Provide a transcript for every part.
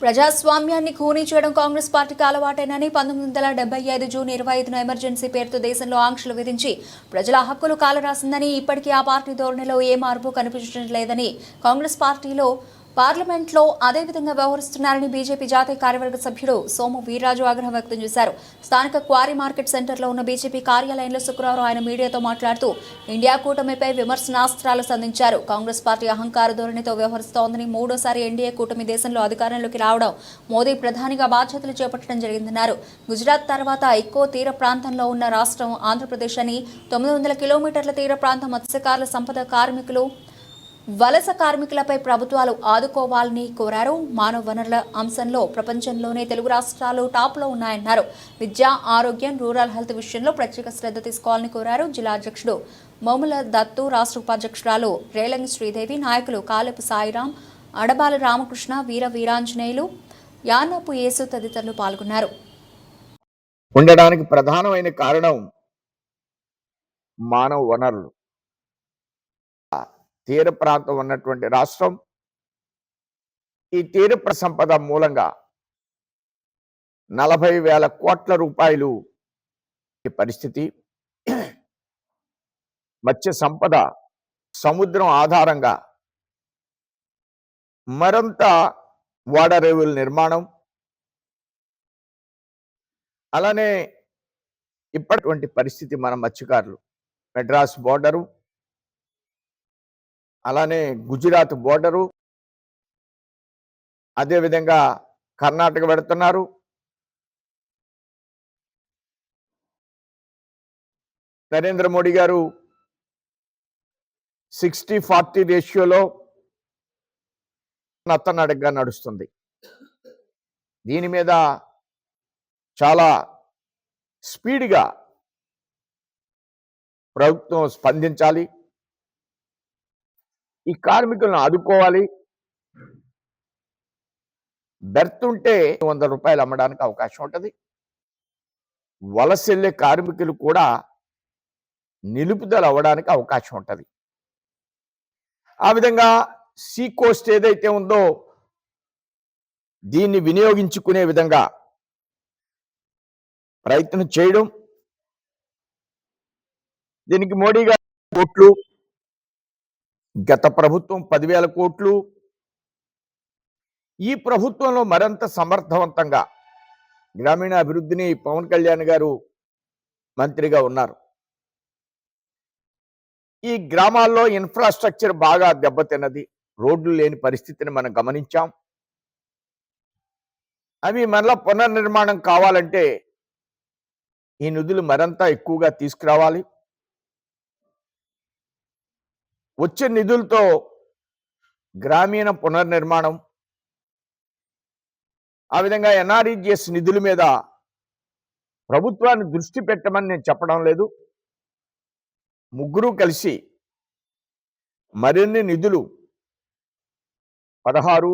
ప్రజాస్వామ్యాన్ని ఖూనీ చేయడం కాంగ్రెస్ పార్టీకి అలవాటేనని పంతొమ్మిది వందల డెబ్బై ఐదు జూన్ ఇరవై ఐదున ఎమర్జెన్సీ పేరుతో దేశంలో ఆంక్షలు విధించి ప్రజల హక్కులు కాలరాసిందని ఇప్పటికీ ఆ పార్టీ ధోరణిలో ఏ మార్పు కనిపించడం లేదని కాంగ్రెస్ పార్టీలో పార్లమెంట్లో అదే విధంగా వ్యవహరిస్తున్నారని బీజేపీ జాతీయ కార్యవర్గ సభ్యుడు సోము వీర్రాజు ఆగ్రహం వ్యక్తం చేశారు. స్థానిక క్వారీ మార్కెట్ సెంటర్లో ఉన్న బీజేపీ కార్యాలయంలో శుక్రవారం ఆయన మీడియాతో మాట్లాడుతూ ఇండియా కూటమిపై విమర్శనాస్త్రాలు సంధించారు. కాంగ్రెస్ పార్టీ అహంకార ధోరణితో వ్యవహరిస్తోందని మూడోసారి ఎన్డీఏ కూటమి దేశంలో అధికారంలోకి రావడం మోదీ ప్రధానిగా బాధ్యతలు చేపట్టడం జరిగిందన్నారు. గుజరాత్ తర్వాత ఎక్కువ తీర ప్రాంతంలో ఉన్న రాష్ట్రం ఆంధ్రప్రదేశ్ అని తొమ్మిది వందల కిలోమీటర్ల తీర ప్రాంత మత్స్యకారుల సంపద కార్మికులు వలస కార్మికులపై ప్రభుత్వాలు ఆదుకోవాలని కోరారు. మానవ వనరుల అంశంలో ప్రపంచంలోనే తెలుగు రాష్ట్రాలు టాప్లో ఉన్నాయన్నారు. విద్య ఆరోగ్యం రూరల్ హెల్త్ విషయంలో ప్రత్యేక శ్రద్ధ తీసుకోవాలని కోరారు. జిల్లా అధ్యక్షుడు మోముల దత్తు రాష్ట్ర ఉపాధ్యక్షురాలు రేలంగి శ్రీదేవి నాయకులు కాలపు సాయిరాం అడబాల రామకృష్ణ వీర వీరాంజనేయులు యానపు యేసు తదితరులు పాల్గొన్నారు. ఉండడానికి ప్రధానమైన కారణం మానవ వనరులు. తీర ప్రాంతం ఉన్నటువంటి రాష్ట్రం. ఈ తీర ప్ర- సంపద మూలంగా నలభై వేల కోట్ల రూపాయలు ఈ పరిస్థితి. మత్స్య సంపద సముద్రం ఆధారంగా మరంత వాడరేవుల నిర్మాణం. అలానే ఇప్పటువంటి పరిస్థితి మన మత్స్యకారులు. మెడ్రాస్ బోర్డరు అలానే గుజరాత్ బోర్డరు. అదేవిధంగా కర్ణాటక పెడుతున్నారు. నరేంద్ర మోడీ గారు సిక్స్టీ ఫార్టీ రేషియోలో నత్తనడగ్గా నడుస్తుంది. దీని మీద చాలా స్పీడ్గా ప్రభుత్వం స్పందించాలి. ఈ కార్మికులను ఆదుకోవాలి. బెర్త్ ఉంటే వంద రూపాయలు అమ్మడానికి అవకాశం ఉంటుంది. వలస వెళ్ళే కార్మికులు కూడా నిలుపుదల అవ్వడానికి అవకాశం ఉంటుంది. ఆ విధంగా సీ కోస్ట్ ఏదైతే ఉందో దీన్ని వినియోగించుకునే విధంగా ప్రయత్నం చేయడం. దీనికి మోడీ గారు కోట్లు గత ప్రభుత్వం పదివేల కోట్లు. ఈ ప్రభుత్వంలో మరింత సమర్థవంతంగా గ్రామీణ అభివృద్ధిని పవన్ కళ్యాణ్ గారు మంత్రిగా ఉన్నారు. ఈ గ్రామాల్లో ఇన్ఫ్రాస్ట్రక్చర్ బాగా దెబ్బతిన్నది. రోడ్లు లేని పరిస్థితిని మనం గమనించాం. అవి మరలా పునర్నిర్మాణం కావాలంటే ఈ నిధులు మరింత ఎక్కువగా తీసుకురావాలి. వచ్చే నిధులతో గ్రామీణ పునర్నిర్మాణం ఆ విధంగా ఎన్ఆర్ఈజిఎస్ నిధుల మీద ప్రభుత్వాన్ని దృష్టి పెట్టమని నేను చెప్పడం లేదు. ముగ్గురు కలిసి మరిన్ని నిధులు పదహారు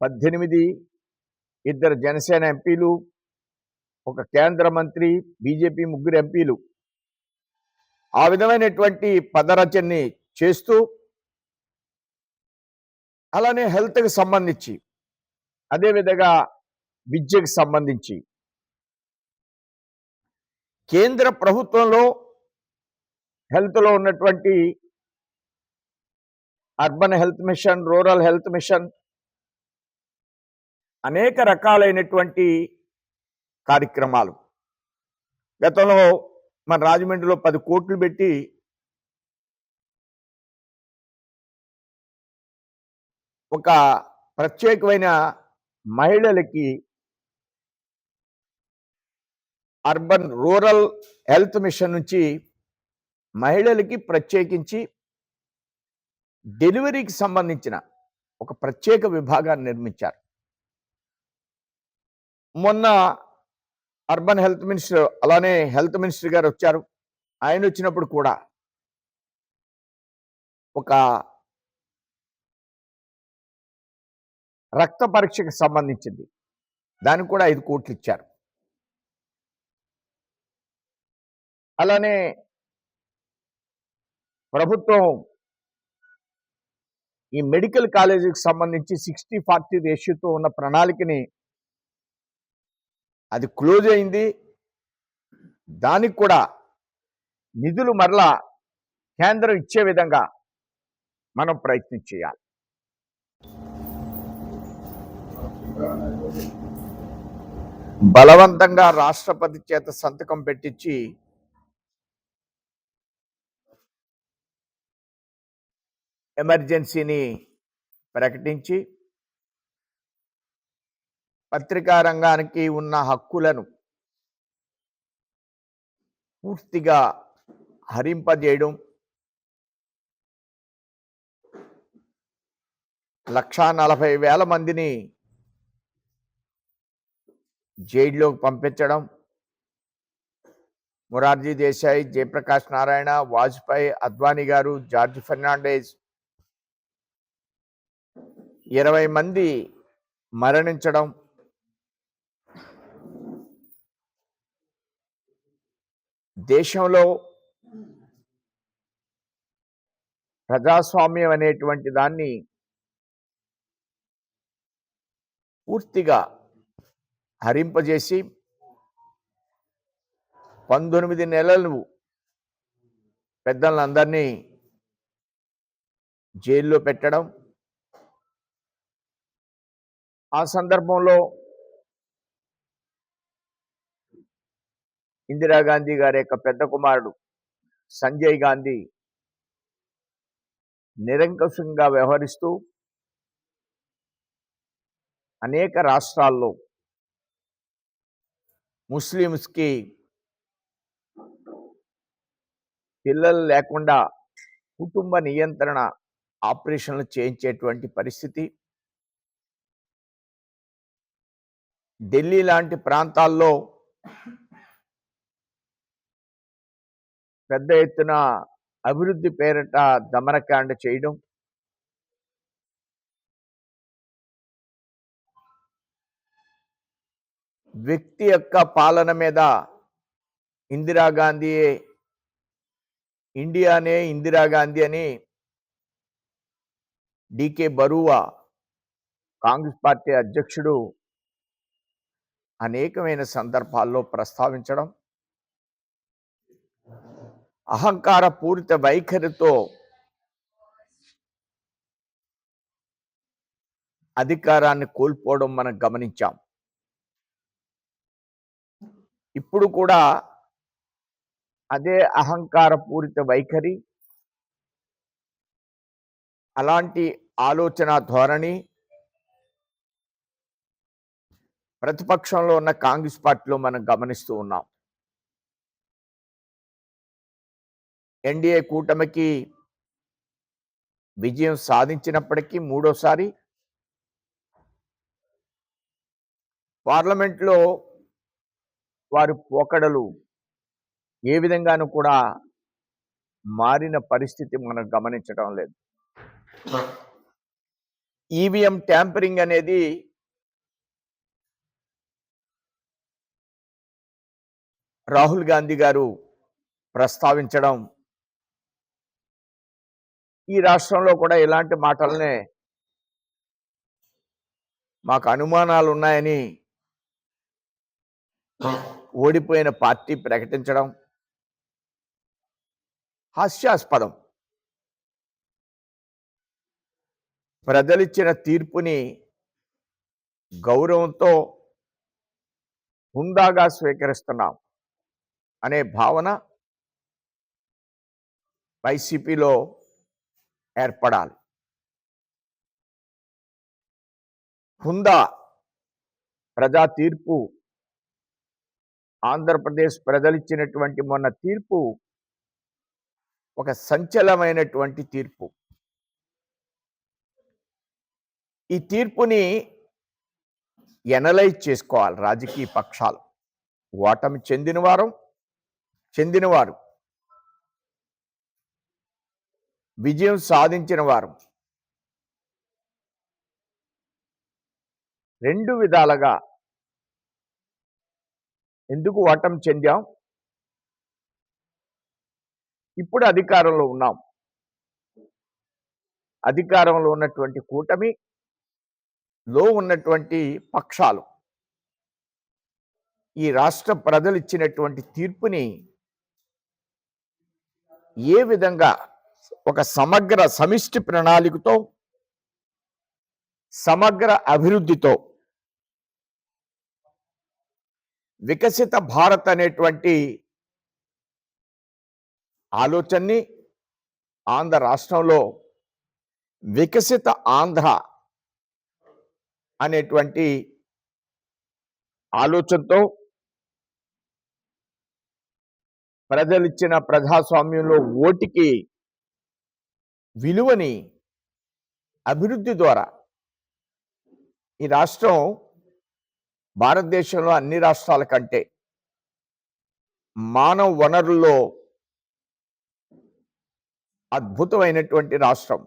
పద్దెనిమిది ఇద్దరు జనసేన ఎంపీలు ఒక కేంద్ర మంత్రి బీజేపీ ముగ్గురు ఎంపీలు ఆ విధమైనటువంటి పదరచనని చేస్తూ అలానే హెల్త్కి సంబంధించి అదేవిధంగా విద్యకు సంబంధించి. కేంద్ర ప్రభుత్వంలో హెల్త్లో ఉన్నటువంటి urban health mission rural health mission అనేక రకాలైనటువంటి కార్యక్రమాలు. గతంలో మన రాజమండ్రిలో పది కోట్లు పెట్టి ఒక ప్రత్యేకమైన మహిళలకి అర్బన్ రూరల్ హెల్త్ మిషన్ నుంచి మహిళలకి ప్రత్యేకించి డెలివరీకి సంబంధించిన ఒక ప్రత్యేక విభాగాన్ని నిర్మించారు. మొన్న అర్బన్ హెల్త్ మినిస్టర్ అలానే హెల్త్ మినిస్టర్ గారు వచ్చారు. ఆయన వచ్చినప్పుడు కూడా ఒక రక్త పరీక్షకు సంబంధించింది. దానికి కూడా ఐదు కోట్లు ఇచ్చారు. అలానే ప్రభుత్వం ఈ మెడికల్ కాలేజీకి సంబంధించి సిక్స్టీ ఫార్టీ రేషియోతో ఉన్న ప్రణాళికని అది క్లోజ్ అయింది. దానికి కూడా నిధులు మరలా కేంద్రం ఇచ్చే విధంగా మనం ప్రయత్నం చేయాలి. బలవంతంగా రాష్ట్రపతి చేత సంతకం పెట్టించి ఎమర్జెన్సీని ప్రకటించి పత్రికా రంగానికి ఉన్న హక్కులను పూర్తిగా హరింపజేయడం లక్షా నలభై వేల మందిని జైల్లోకి పంపించడం. మొరార్జీ దేశాయ్ జయప్రకాష్ నారాయణ వాజ్పేయి అద్వానీ గారు జార్జ్ ఫెర్నాండేజ్ ఇరవై మంది మరణించడం. దేశంలో ప్రజాస్వామ్యం అనేటువంటి దాన్ని పూర్తిగా హరింపజేసి పంతొమ్మిది నెలలు పెద్దలందరినీ జైల్లో పెట్టడం ఆ సందర్భంలో ఇందిరాగాంధీ గారి యొక్క పెద్ద కుమారుడు సంజయ్ గాంధీ నిరంకుశంగా వ్యవహరిస్తూ అనేక రాష్ట్రాల్లో ముస్లిమ్స్కి పిల్లలు లేకుండా కుటుంబ నియంత్రణ ఆపరేషన్లు చేయించేటువంటి పరిస్థితి. ఢిల్లీ లాంటి ప్రాంతాల్లో పెద్ద ఎత్తున అభివృద్ధి పేరిట దమనకాండ చేయడం. వ్యక్తి యొక్క పాలన మీద ఇందిరాగాంధీయే ఇండియానే ఇందిరాగాంధీ అని డికే బరువా కాంగ్రెస్ పార్టీ అధ్యక్షుడు అనేకమైన సందర్భాల్లో ప్రస్తావించడం. అహంకార పూరిత వైఖరితో అధికారాన్ని కోల్పోవడం మనం గమనించాం. ఇప్పుడు కూడా అదే అహంకార పూరిత వైఖరి అలాంటి ఆలోచన ధోరణి ప్రతిపక్షంలో ఉన్న కాంగ్రెస్ పార్టీలో మనం గమనిస్తూ ఉన్నాం. ఎన్డీఏ కూటమికి విజయం సాధించినప్పటికీ మూడోసారి పార్లమెంట్లో వారి పోకడలు ఏ విధంగానూ కూడా మారిన పరిస్థితి మనం గమనించడం లేదు. ఈవీఎం ట్యాంపరింగ్ అనేది రాహుల్ గాంధీ గారు ప్రస్తావించడం ఈ రాష్ట్రంలో కూడా ఇలాంటి మాటలనే మాకు అనుమానాలు ఉన్నాయని ఓడిపోయిన పార్టీ ప్రకటించడం హాస్యాస్పదం. ప్రజలిచ్చిన తీర్పుని గౌరవంతో హుందాగా స్వీకరిస్తున్నాం అనే భావన వైసీపీలో ఏర్పడాలి. హుందా ప్రజా తీర్పు. ఆంధ్రప్రదేశ్ ప్రజలిచ్చినటువంటి మొన్న తీర్పు ఒక సంచలమైనటువంటి తీర్పు. ఈ తీర్పుని ఎనలైజ్ చేసుకోవాలి రాజకీయ పక్షాలు. ఓటమి చెందినవారు చెందినవారు. విజయం సాధించిన వారు. రెండు విధాలుగా ఎందుకు ఓటమి చెందాం? ఇప్పుడు అధికారంలో ఉన్నాం. అధికారంలో ఉన్నటువంటి కూటమి లో ఉన్నటువంటి పక్షాలు. ఈ రాష్ట్ర ప్రజలు ఇచ్చినటువంటి తీర్పుని ఏ విధంగా ఒక సమగ్ర సమిష్టి ప్రణాళికతో సమగ్ర అభివృద్ధితో వికసిత భారత్ అనేటువంటి ఆలోచనని ఆంధ్ర రాష్ట్రంలో వికసిత ఆంధ్ర అనేటువంటి ఆలోచనతో ప్రజలిచ్చిన ప్రజాస్వామ్యంలో ఓటికి విలువని అభివృద్ధి ద్వారా ఈ రాష్ట్రం భారతదేశంలో అన్ని రాష్ట్రాల కంటే మానవ వనరుల్లో అద్భుతమైనటువంటి రాష్ట్రం.